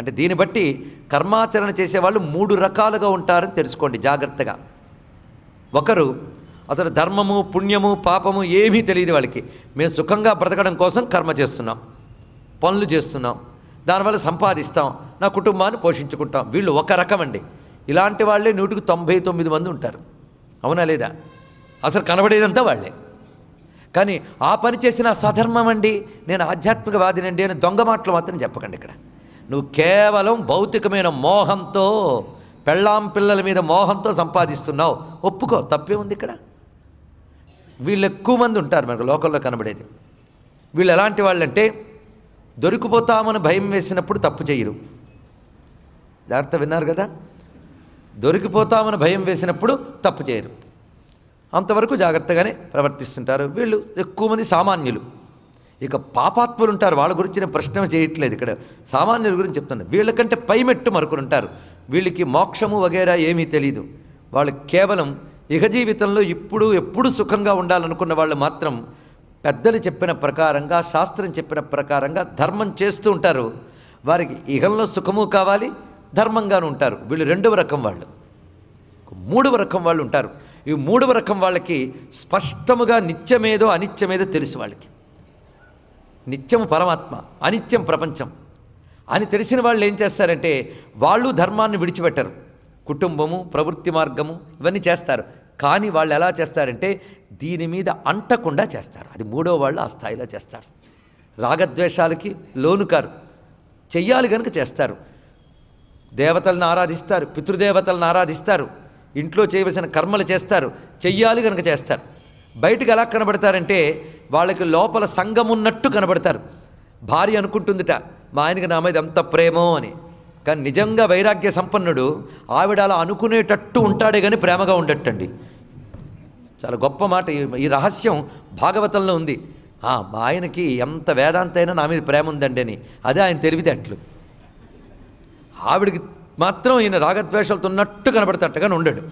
అంటే దీన్ని బట్టి కర్మాచరణ చేసేవాళ్ళు మూడు రకాలుగా ఉంటారని తెలుసుకోండి జాగ్రత్తగా. ఒకరు అసలు ధర్మము పుణ్యము పాపము ఏమీ తెలియదు వాళ్ళకి. మేము సుఖంగా బ్రతకడం కోసం కర్మ చేస్తున్నాం పనులు చేస్తున్నాం దానివల్ల సంపాదిస్తాం నా కుటుంబాన్ని పోషించుకుంటాం. వీళ్ళు ఒక రకం అండి ఇలాంటి వాళ్ళే నూటికి తొంభై తొమ్మిది మంది ఉంటారు. అవునా లేదా? అసలు కనబడేదంతా వాళ్ళే. కానీ ఆ పని చేసిన సధర్మం అండి. నేను ఆధ్యాత్మికవాదినండి అని దొంగ మాటలు మాత్రం చెప్పకండి ఇక్కడ. నువ్వు కేవలం భౌతికమైన మోహంతో పెళ్ళాం పిల్లల మీద మోహంతో సంపాదిస్తున్నావు. ఒప్పుకో తప్పే ఉంది ఇక్కడ. వీళ్ళు ఎక్కువ మంది ఉంటారు మనకు లోకల్లో కనబడేది. వీళ్ళు ఎలాంటి వాళ్ళంటే దొరికిపోతామని భయం వేసినప్పుడు తప్పు చేయరు. జాగ్రత్త విన్నారు కదా? దొరికిపోతామని భయం వేసినప్పుడు తప్పు చేయరు. అంతవరకు జాగ్రత్తగానే ప్రవర్తిస్తుంటారు. వీళ్ళు ఎక్కువ మంది సామాన్యులు. ఇక పాపాత్ములు ఉంటారు వాళ్ళ గురించి నేను ప్రశ్న చేయట్లేదు. ఇక్కడ సామాన్యుల గురించి చెప్తాను. వీళ్ళకంటే పైమెట్టు మరొకరు ఉంటారు వీళ్ళకి మోక్షము వగేరా ఏమీ తెలియదు వాళ్ళు కేవలం ఇహ జీవితంలో ఇప్పుడు ఎప్పుడు సుఖంగా ఉండాలనుకున్న వాళ్ళు మాత్రం పెద్దలు చెప్పిన ప్రకారంగా శాస్త్రం చెప్పిన ప్రకారంగా ధర్మం చేస్తూ ఉంటారు. వారికి ఇహంలో సుఖము కావాలి ధర్మంగాను ఉంటారు. వీళ్ళు రెండవ రకం వాళ్ళు. మూడవ రకం వాళ్ళు ఉంటారు. ఈ మూడవ రకం వాళ్ళకి స్పష్టముగా నిత్యమేదో అనిత్యమేదో తెలుసు వాళ్ళకి. నిత్యం పరమాత్మ అనిత్యం ప్రపంచం. అని తెలిసిన వాళ్ళు ఏం చేస్తారంటే వాళ్ళు ధర్మాన్ని విడిచిపెట్టరు. కుటుంబము ప్రవృత్తి మార్గము ఇవన్నీ చేస్తారు. కానీ వాళ్ళు ఎలా చేస్తారంటే దీని మీద అంటకుండా చేస్తారు. అది మూడో వాళ్ళు ఆ స్థాయిలో చేస్తారు. రాగద్వేషాలకి లోనుకారు చెయ్యాలి కనుక చేస్తారు. దేవతలను ఆరాధిస్తారు పితృదేవతలను ఆరాధిస్తారు. ఇంట్లో చేయవలసిన కర్మలు చేస్తారు. చెయ్యాలి కనుక చేస్తారు. బయటకు ఎలా కనబడతారంటే వాళ్ళకి లోపల సంఘం ఉన్నట్టు కనబడతారు. భార్య అనుకుంటుందిట మా ఆయనకి నా మీద ఎంత ప్రేమో అని. కానీ నిజంగా వైరాగ్య సంపన్నుడు ఆవిడ అలా అనుకునేటట్టు ఉంటాడే కానీ ప్రేమగా ఉండటండి. చాలా గొప్ప మాట. ఈ- ఈ రహస్యం భాగవతంలో ఉంది. ఆ, మా ఆయనకి ఎంత వేదాంత అయినా నా మీద ప్రేమ ఉందండి అని. అదే ఆయన తెలివితేటలు ఆవిడికి మాత్రం ఈయన రాగద్వేషాలతో ఉన్నట్టు కనబడతట్టుగానే ఉండడు.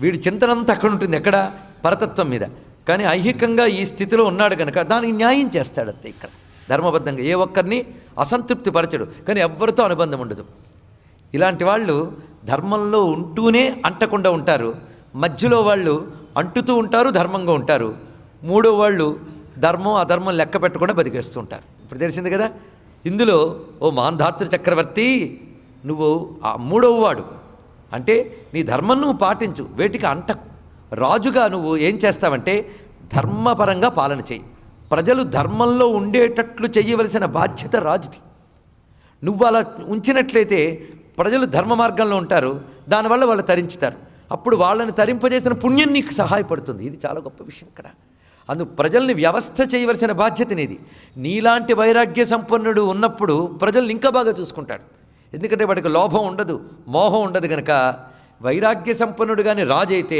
వీడి చింతనంతా అక్కడ ఉంటుంది ఎక్కడ? పరతత్వం మీద. కానీ ఐహికంగా ఈ స్థితిలో ఉన్నాడు కనుక దానికి న్యాయం చేస్తాడు అంతే ఇక్కడ. ధర్మబద్ధంగా ఏ ఒక్కరిని అసంతృప్తి పరచడు కానీ ఎవ్వరితో అనుబంధం ఉండదు. ఇలాంటి వాళ్ళు ధర్మంలో ఉంటూనే అంటకుండా ఉంటారు. మధ్యలో వాళ్ళు అంటుతూ ఉంటారు ధర్మంగా ఉంటారు. మూడో వాళ్ళు ధర్మం అధర్మం లెక్క పెట్టకుండా బతికేస్తూ ఉంటారు. ఇప్పుడు తెలిసింది కదా? ఇందులో ఓ మాంధాతృ చక్రవర్తి నువ్వు ఆ మూడవ వాడు. అంటే నీ ధర్మం నువ్వు పాటించు. వేటికి అంట రాజుగా నువ్వు ఏం చేస్తావంటే ధర్మపరంగా పాలన చేయి. ప్రజలు ధర్మంలో ఉండేటట్లు చేయవలసిన బాధ్యత రాజుది. నువ్వు అలా ఉంచినట్లయితే ప్రజలు ధర్మ మార్గంలో ఉంటారు దానివల్ల వాళ్ళు తరించుతారు. అప్పుడు వాళ్ళని తరింపజేసిన పుణ్యం నీకు సహాయపడుతుంది. ఇది చాలా గొప్ప విషయం ఇక్కడ. అందు ప్రజల్ని వ్యవస్థ చేయవలసిన బాధ్యత నీది. నీలాంటి వైరాగ్య సంపన్నుడు ఉన్నప్పుడు ప్రజల్ని ఇంకా బాగా చూసుకుంటాడు. ఎందుకంటే వాడికి లోభం ఉండదు మోహం ఉండదు కనుక వైరాగ్య సంపన్నుడు కానీ రాజు అయితే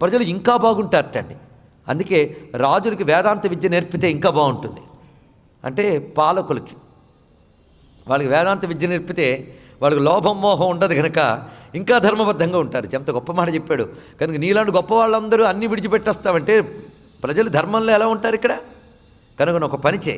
ప్రజలు ఇంకా బాగుంటారటండి. అందుకే రాజులకి వేదాంత విద్య నేర్పితే ఇంకా బాగుంటుంది. అంటే పాలకులకి. వాళ్ళకి వేదాంత విద్య నేర్పితే వాళ్ళకి లోభం మోహం ఉండదు కనుక ఇంకా ధర్మబద్ధంగా ఉంటారు. ఎంత గొప్ప మాట చెప్పాడు. కనుక నీలాంటి గొప్ప వాళ్ళందరూ అన్ని విడిచిపెట్టేస్తామంటే ప్రజలు ధర్మంలో ఎలా ఉంటారు ఇక్కడ? కనుక నువ్వు ఒక పని చేయి.